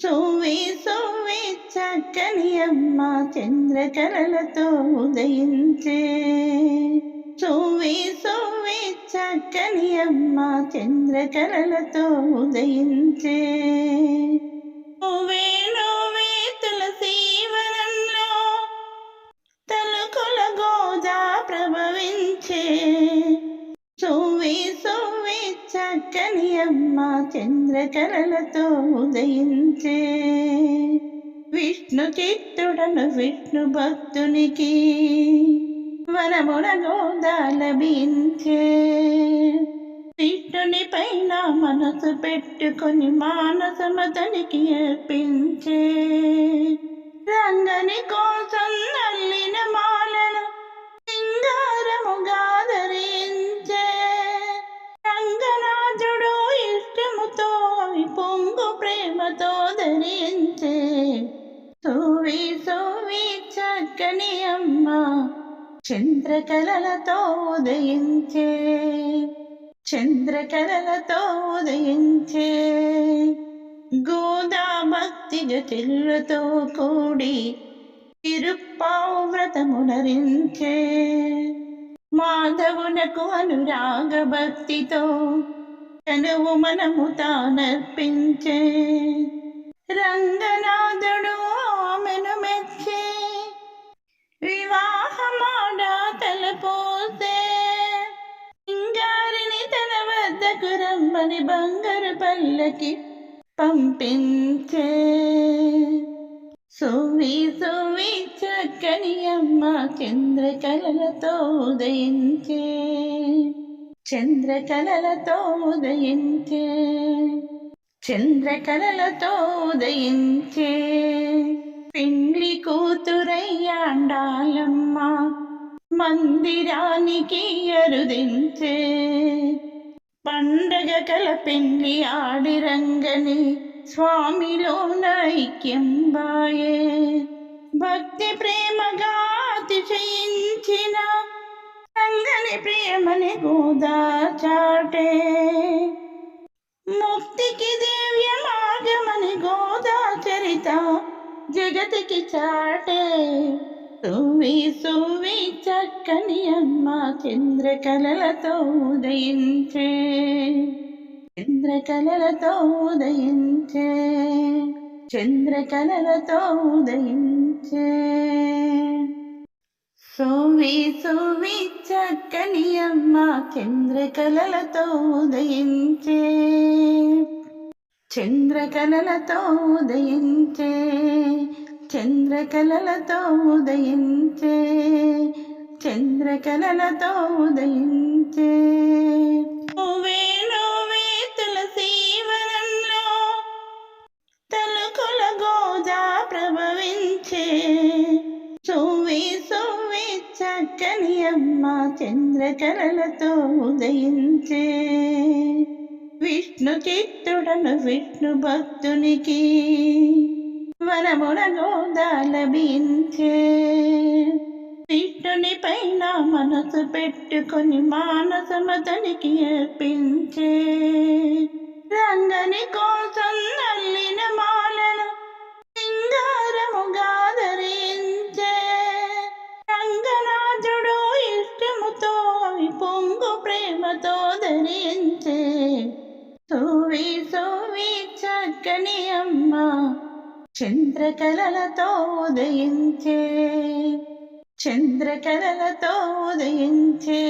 సువ్వి సువ్వి చక్కని అమ్మ చంద్రకళలతో ఉదయించే. సువ్వి సువ్వి చక్కని అమ్మ చంద్రకళలతో ఉదయించే. చక్కని అమ్మ చంద్రకళలతో ఉదయించే. విష్ణు చిత్తుడను విష్ణు భక్తునికి వరమున గోదాలభించే విష్ణుని పైన మనసు పెట్టుకొని మానసమతనికి అర్పించే చంద్రకలలతో ఉదయించే చంద్రకలలతో ఉదయించే గోదా భక్తి చెల్లులతో కూడి తిరుప్పావ్రతమునరించే మాధవునకు అనురాగ భక్తితో తనువు మనము తానర్పించే రంగనాథుడు ఆమెను మెచ్చి రంబని బంగారు పల్లకి పంపించే. సువి సువి చక్కని అమ్మ చంద్రకళలతో ఉదయించే. చంద్రకళలతో ఉదయించే. చంద్రకళలతో ఉదయించే. పెండ్లి కూతురయ్యాండాలమ్మ మందిరానికి అరుదించే. పండగ కల పెండ్లి ఆడిరంగని స్వామిలో నైక్యం బాయే. భక్తి ప్రేమగా అతిశయించిన రంగని ప్రేమని గోదా చాటే. ముక్తికి దివ్య మార్గమని గోదా చరిత జగతికి చాటే. సువి సువి చక్కని అమ్మ చంద్రకళలతో ఉదయించే. చంద్రకళలతో ఉదయించే. చంద్రకళలతో ఉదయించే. సోవి సోవి చక్కని అమ్మ చంద్రకళలతో ఉదయించే. చంద్రకళలతో ఉదయించే. చంద్రకళలతో ఉదయించే. చంద్రకళలతో ఉదయించే. నువ్వే నువ్వే తులసీవనంలో తలుకుల గోదా ప్రభవించే. సువ్వి సువ్వి చక్కని అమ్మ చంద్రకళలతో ఉదయించే. విష్ణు చిత్తుడను విష్ణు భక్తునికి వరమున గోదాలభించే. విష్ణుని పైన మనసు పెట్టుకొని మానసమతనికి అర్పించే. రంగని కోసం నల్లిన మాలను సింగారముగా ధరించే రంగనాథుడు ఇష్టముతో అవి పొంగు ప్రేమతో ధరించే. సోవి సోవి చక్కని అమ్మ చంద్రకళలతో ఉదయించే. చంద్రకళలతో ఉదయించే